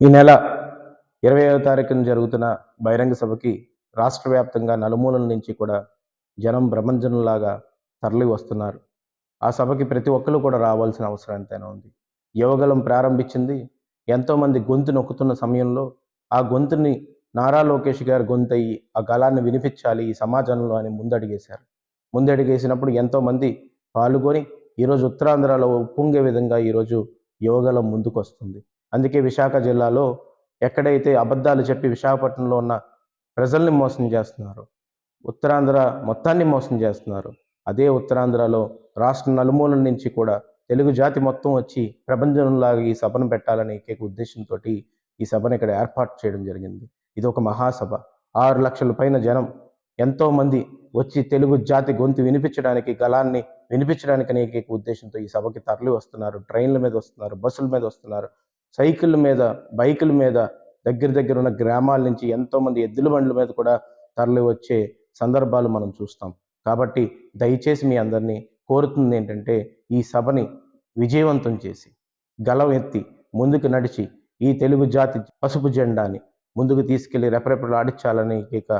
ఈ నెల ఇరవైవ తారీఖున జరుగుతున్న బహిరంగ సభకి రాష్ట్ర వ్యాప్తంగా నలుమూలల నుంచి కూడా జనం బ్రహ్మజనులాగా తరలి వస్తున్నారు. ఆ సభకి ప్రతి ఒక్కరు కూడా రావాల్సిన అవసరం ఎంతైనా ఉంది. యువగలం ప్రారంభించింది. ఎంతోమంది గొంతు నొక్కుతున్న సమయంలో ఆ గొంతుని నారా లోకేష్ గారి గొంతు అయ్యి ఆ గళాన్ని వినిపించాలి ఈ సమాజంలో అని ముందడిగేశారు. ముందడిగేసినప్పుడు ఎంతోమంది పాల్గొని ఈరోజు ఉత్తరాంధ్రలో ఉప్పొంగే విధంగా ఈరోజు యువగలం ముందుకు వస్తుంది అందుకే విశాఖ జిల్లాలో ఎక్కడైతే అబద్ధాలు చెప్పి విశాఖపట్నంలో ఉన్న ప్రజల్ని మోసం చేస్తున్నారు ఉత్తరాంధ్ర మొత్తాన్ని మోసం చేస్తున్నారు అదే ఉత్తరాంధ్రలో రాష్ట్ర నలుమూలల నుంచి కూడా తెలుగు జాతి మొత్తం వచ్చి ప్రపంచంలాగా ఈ సభను పెట్టాలని ఏకైక ఉద్దేశంతో ఈ సభను ఇక్కడ ఏర్పాటు చేయడం జరిగింది. ఇది ఒక మహాసభ. ఆరు లక్షల పైన జనం ఎంతోమంది వచ్చి తెలుగు జాతి గొంతు వినిపించడానికి గలాన్ని వినిపించడానికి అనేక ఉద్దేశంతో ఈ సభకి తరలి వస్తున్నారు ట్రైన్ల మీద వస్తున్నారు బస్సుల మీద వస్తున్నారు. సైకిళ్ళ మీద బైకుల మీద దగ్గర దగ్గర ఉన్న గ్రామాల నుంచి ఎంతోమంది ఎద్దుల బండ్ల మీద కూడా తరలి వచ్చే సందర్భాలు మనం చూస్తాం. కాబట్టి దయచేసి మీ అందరినీ కోరుతుంది ఏంటంటే ఈ సభని విజయవంతం చేసి గలం ఎత్తి ముందుకు నడిచి ఈ తెలుగు జాతి పసుపు జెండాని ముందుకు తీసుకెళ్ళి రెపరెపలు ఆడించాలని ఇక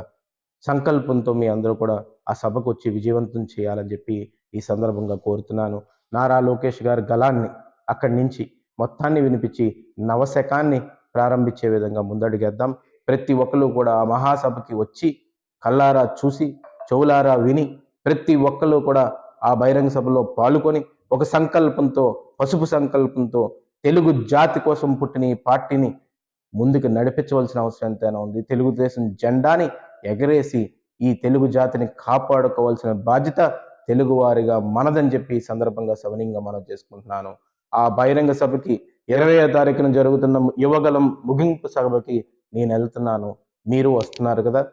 సంకల్పంతో మీ అందరూ కూడా ఆ సభకు వచ్చి విజయవంతం చేయాలని చెప్పి ఈ సందర్భంగా కోరుతున్నాను. నారా లోకేష్ గారి గలాన్ని అక్కడి నుంచి మొత్తాన్ని వినిపించి నవశకాన్ని ప్రారంభించే విధంగా ముందడుగేద్దాం. ప్రతి ఒక్కరు కూడా ఆ మహాసభకి వచ్చి కల్లారా చూసి చెవులారా విని ప్రతి ఒక్కరు కూడా ఆ బహిరంగ సభలో పాల్గొని ఒక సంకల్పంతో పసుపు సంకల్పంతో తెలుగు జాతి కోసం పుట్టిన ఈ పార్టీని ముందుకు నడిపించవలసిన అవసరం ఎంతైనా ఉంది. తెలుగుదేశం జెండాని ఎగరేసి ఈ తెలుగు జాతిని కాపాడుకోవాల్సిన బాధ్యత తెలుగువారిగా మనదని చెప్పి ఈ సందర్భంగా సవనీయంగా మనం చేసుకుంటున్నాను. ఆ బహిరంగ సభకి ఇరవై తారీఖున జరుగుతున్న యువగలం ముగింపు సభకి నేను వెళ్తున్నాను. మీరు వస్తున్నారు కదా?